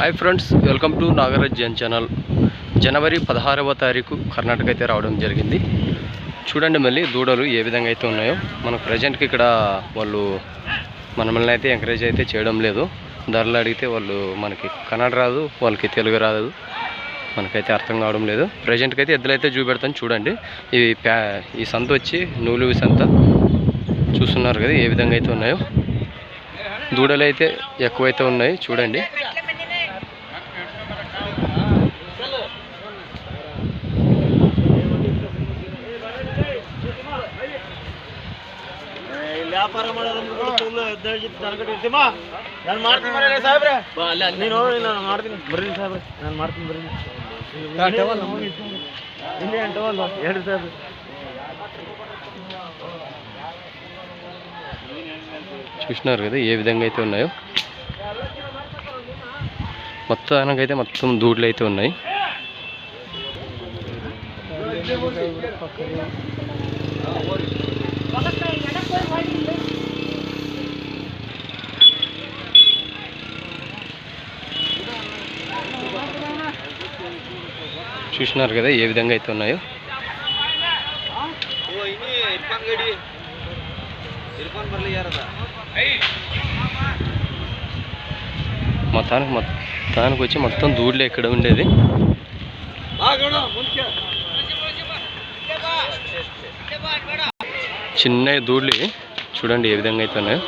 Hi friends welcome to Nagaraj Jan channel జనవరి పదహారవ తారీఖు కర్ణాటక అయితే రావడం జరిగింది. చూడండి మళ్ళీ దూడలు ఏ విధంగా అయితే ఉన్నాయో. మన ప్రజెంట్కి ఇక్కడ వాళ్ళు మనల్ని అయితే ఎంకరేజ్ అయితే చేయడం లేదు. ధరలు అడిగితే వాళ్ళు మనకి కన్నడ రాదు వాళ్ళకి తెలుగు రాదు. మనకైతే అర్థం కావడం లేదు. ప్రజెంట్కి అయితే ఎద్దులు అయితే చూపెడతాను చూడండి. ఇవి ప్యా ఈ సంత వచ్చి నూలువి సంత. చూస్తున్నారు కదా ఏ విధంగా అయితే ఉన్నాయో. దూడలు అయితే ఎక్కువైతే ఉన్నాయి చూడండి. ವ್ಯಾಪಾರ ಮಾಡೋರು ಫುಲ್ ತನಕಟ್ಟಿರ್ತೀಮಾ ನಾನು ಮಾಡ್ತೀನಿ ಬರ್ರಿ ಸಾಹೇಬ್ರೆ ನೀನು ನಾನು ಮಾಡ್ತೀನಿ ಬರ್ರಿ ಸಾಹೇಬ್ರೆ ನಾನು ಮಾಡ್ತೀನಿ ಬರ್ರಿ ಇಲ್ಲಿ ಅಂಟವಲ್ಲ ಎರಡು ಸಾಹೇಬ್ರೆ చూసినారు కదా ఏ విధంగా అయితే ఉన్నాయో మొత్తానికైతే మొత్తం దూడ్లు అయితే ఉన్నాయి చూసినారు కదా ఏ విధంగా అయితే ఉన్నాయో. మొత్తానికి మొత్తానికి వచ్చి మొత్తం దూడలే ఇక్కడ ఉండేది. చిన్న దూడ్లు చూడండి ఏ విధంగా అయితే ఉన్నాయో.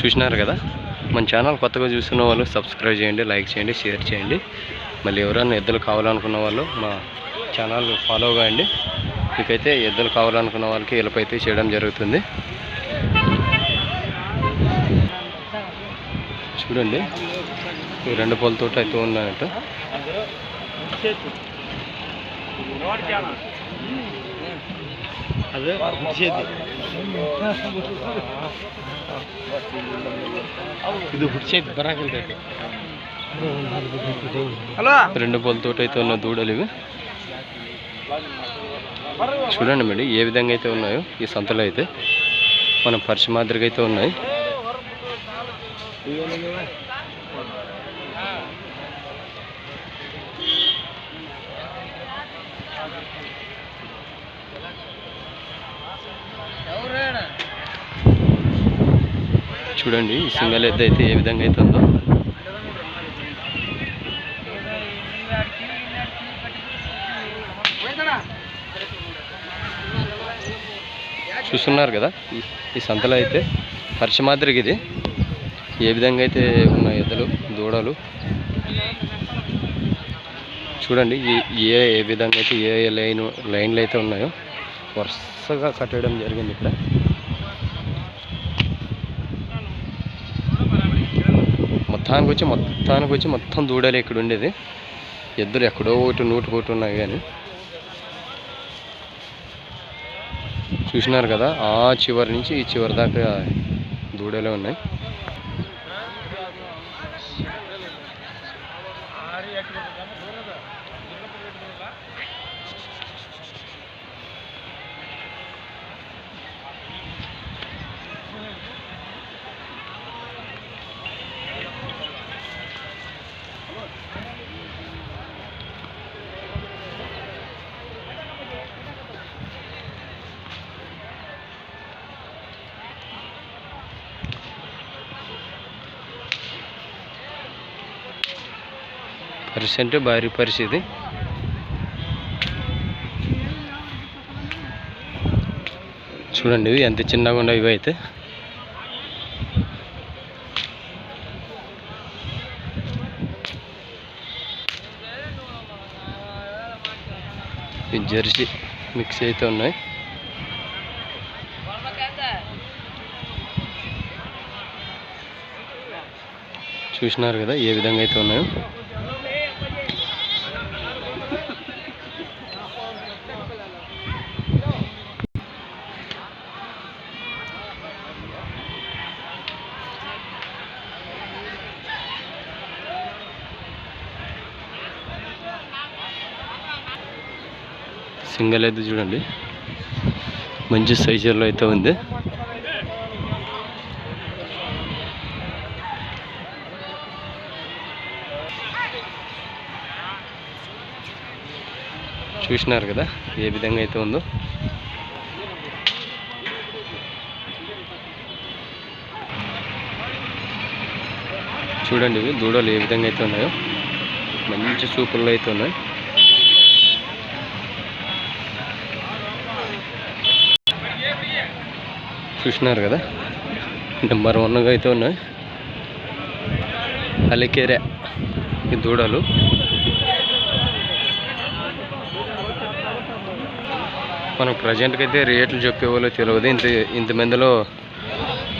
చూసినారు కదా? మన ఛానల్ కొత్తగా చూస్తున్న వాళ్ళు సబ్స్క్రైబ్ చేయండి లైక్ చేయండి షేర్ చేయండి. మళ్ళీ ఎవరైనా ఎద్దులు కావాలనుకున్న వాళ్ళు మా ఛానల్ ఫాలో కాండి మీకైతే ఎద్దులు కావాలనుకున్న వాళ్ళకి హెల్ప్ అయితే చేయడం జరుగుతుంది. చూడండి ఈ రెండు పూలతో అయితే ఉన్నాయంట అదే వచ్చేది ఇది రెండు పొలతోటి అయితే ఉన్న దూడలు ఇవి. చూడండి మేడం ఏ విధంగా అయితే ఉన్నాయో ఈ సంతలో అయితే మనం పరిచి మాదిరిగా అయితే ఉన్నాయి. చూడండి ఈ సింగల్ ఎద్దు అయితే ఏ విధంగా అయితే ఉందో చూస్తున్నారు కదా ఈ- సంతలో అయితే పరిచమాదిరికి ఇది ఏ విధంగా అయితే ఉన్న ఎద్దులు దూడలు. చూడండి ఏ ఏ విధంగా అయితే ఏ ఏ లైన్ లైన్లు అయితే ఉన్నాయో వరుసగా కట్టడం జరిగింది ఇక్కడ. మొత్తానికి వచ్చి మొత్తానికి వచ్చి మొత్తం దూడలు ఇక్కడ ఉండేది. ఎద్దులు ఎక్కడో ఒకటి నూటి ఒకటి ఉన్నాయి కానీ. చూసినారు కదా ఆ చివరి నుంచి ఈ చివరి దాకా దూడలే ఉన్నాయి. పరిస్థితి భారీ పరిస్థితి. చూడండి ఎంత చిన్నగా ఉండవు ఇవి అయితే. ఈ జెర్సీ మిక్స్ అయితే ఉన్నాయి. చూసినారు కదా ఏ విధంగా అయితే ఉన్నాయో. సింగల్ అయితే చూడండి. మంచి సైజుల్లో అయితే ఉంది. చూసినారు కదా ఏ విధంగా అయితే ఉందో. చూడండి దూడలు ఏ విధంగా అయితే ఉన్నాయో. మంచి చూపుల్లో అయితే ఉన్నాయి. చూసినారు కదా? నెంబర్ వన్గా అయితే ఉన్నాయి. అలికేరే ఈ దూడలు. మనం ప్రజెంట్కి అయితే రేట్లు చెప్పేవాళ్ళు తెలియదు. ఇంత ఇంతమందిలో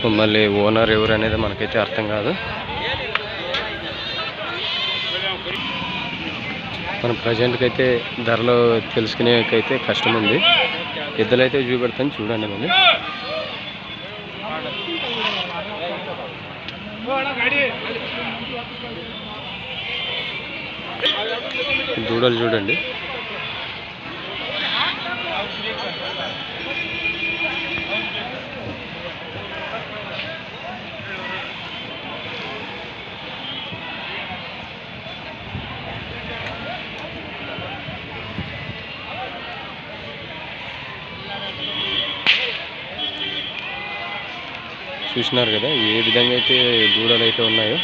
మళ్ళీ ఓనర్ ఎవరు అనేది మనకైతే అర్థం కాదు. మనం ప్రజెంట్కి అయితే ధరలు తెలుసుకునేకైతే కష్టం ఉంది. ఎద్దులైతే చూపెడతాను. చూడండి మళ్ళీ దూడలు చూడండి. చూసినారు కదా ఏ విధంగా అయితే దూడలు అయితే ఉన్నాయో.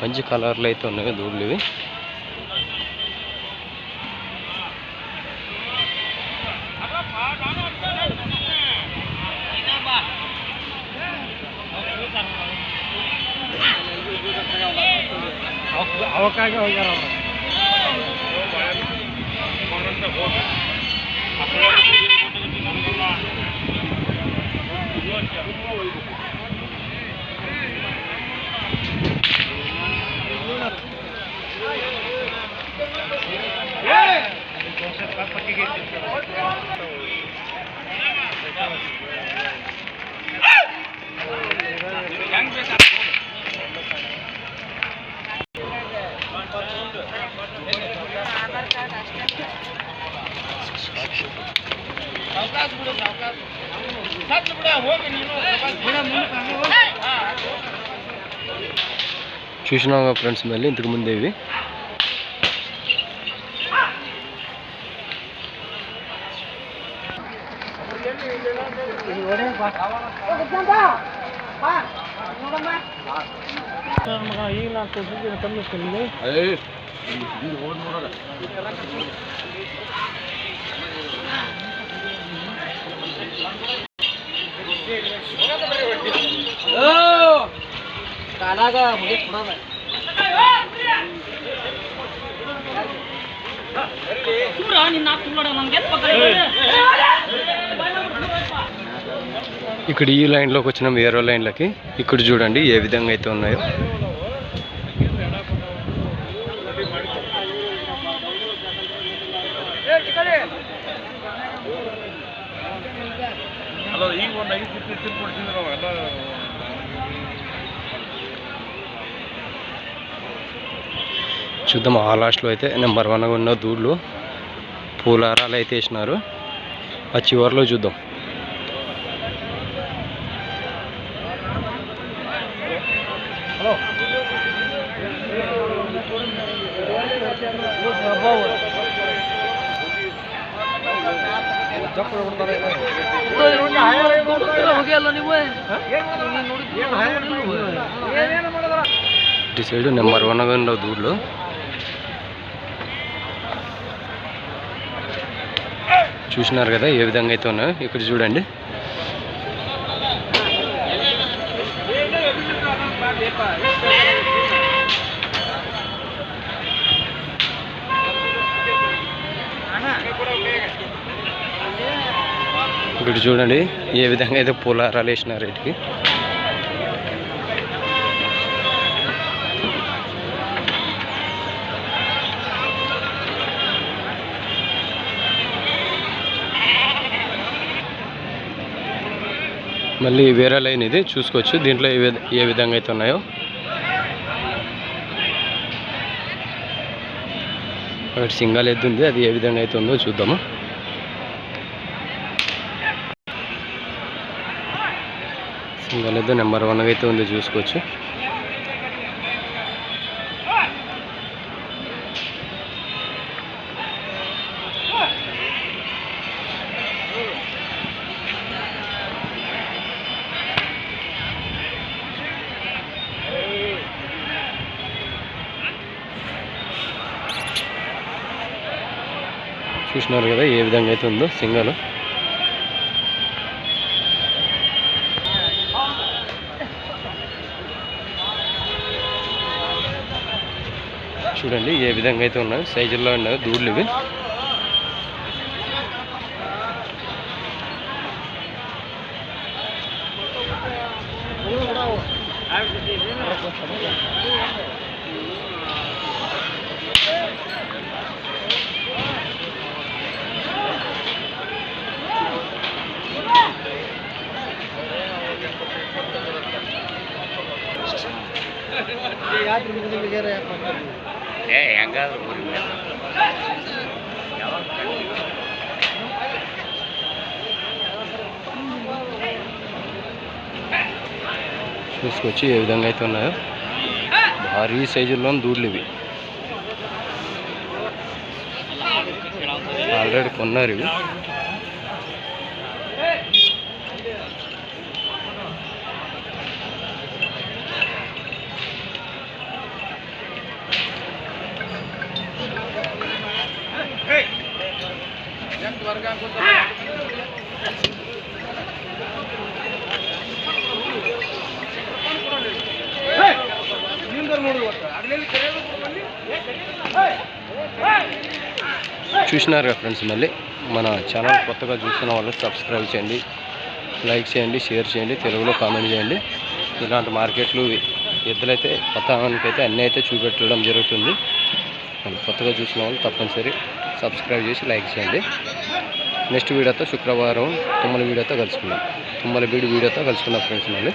మంచి కలర్లు అయితే ఉన్నాయి దూడలు ఇవి. ಅವಕಾಶ ಹೋಗ್ಯಾರ ಅವ್ರು. చూసినాం ఫ్రెండ్స్ మళ్ళీ ఇంతకు ముందే ఇవి ఇక్కడ ఈ లైన్లోకి వచ్చిన వేరే లైన్లకి ఇక్కడ చూడండి ఏ విధంగా అయితే ఉన్నాయో. ಅಲ್ಲ ಈಗ ಒಂದು ಐದು ತಿಪ್ಪಿ ಕೊಡ್ತಿದ್ರು ನಾವು ಎಲ್ಲ చూద్దాం ఆ లాస్ట్లో అయితే నెంబర్ వన్గా ఉన్న దూడ్లు పూలారాలు అయితే వేసినారు ఆ చివరిలో చూద్దాం ఇటు సైడ్ నెంబర్ వన్గా ఉన్న దూడ్లు చూసినారు కదా ఏ విధంగా అయితే ఉన్నాయో ఇక్కడ చూడండి ఇక్కడ చూడండి ఏ విధంగా అయితే పూలారాలు వేసినారు వీటికి మళ్ళీ వేరే లైన్ ఇది చూసుకోవచ్చు దీంట్లో ఏ విధ- ఏ విధంగా అయితే ఉన్నాయో. ఒకటి సింగల్ ఎద్దు ఉంది అది ఏ విధంగా అయితే ఉందో చూద్దాము. సింగల్ లేదు నెంబర్ వన్ అయితే ఉంది చూసుకోవచ్చు. చూసినారు కదా ఏ విధంగా అయితే ఉందో సింగల్. చూడండి ఏ విధంగా అయితే ఉన్నాయి సైజుల్లో ఉన్నాయి దూడ్లు ఇవి. చూసుకొచ్చి ఏ విధంగా అయితే ఉన్నాయో. భారీ సైజుల్లో దూడ్లు ఇవి. ఆల్రెడీ కొన్నారు ఇవి. చూసినారు కదా ఫ్రెండ్స్ మళ్ళీ మన ఛానల్ కొత్తగా చూస్తున్న వాళ్ళు సబ్స్క్రైబ్ చేయండి లైక్ చేయండి షేర్ చేయండి తెలుగులో కామెంట్ చేయండి. ఇలాంటి మార్కెట్లు ఎద్దులైతే కొత్తవానికైతే అన్నీ అయితే చూపెట్టడం జరుగుతుంది. కొత్తగా చూసిన వాళ్ళు తప్పనిసరి సబ్స్క్రైబ్ చేసి లైక్ చేయండి. నెక్స్ట్ వీడియోతో శుక్రవారం తుమ్మల వీడియోతో కలుసుకుందాం. తుమ్మల బీడి వీడియోతో కలుసుకుందాం ఫ్రెండ్స్ మళ్ళీ.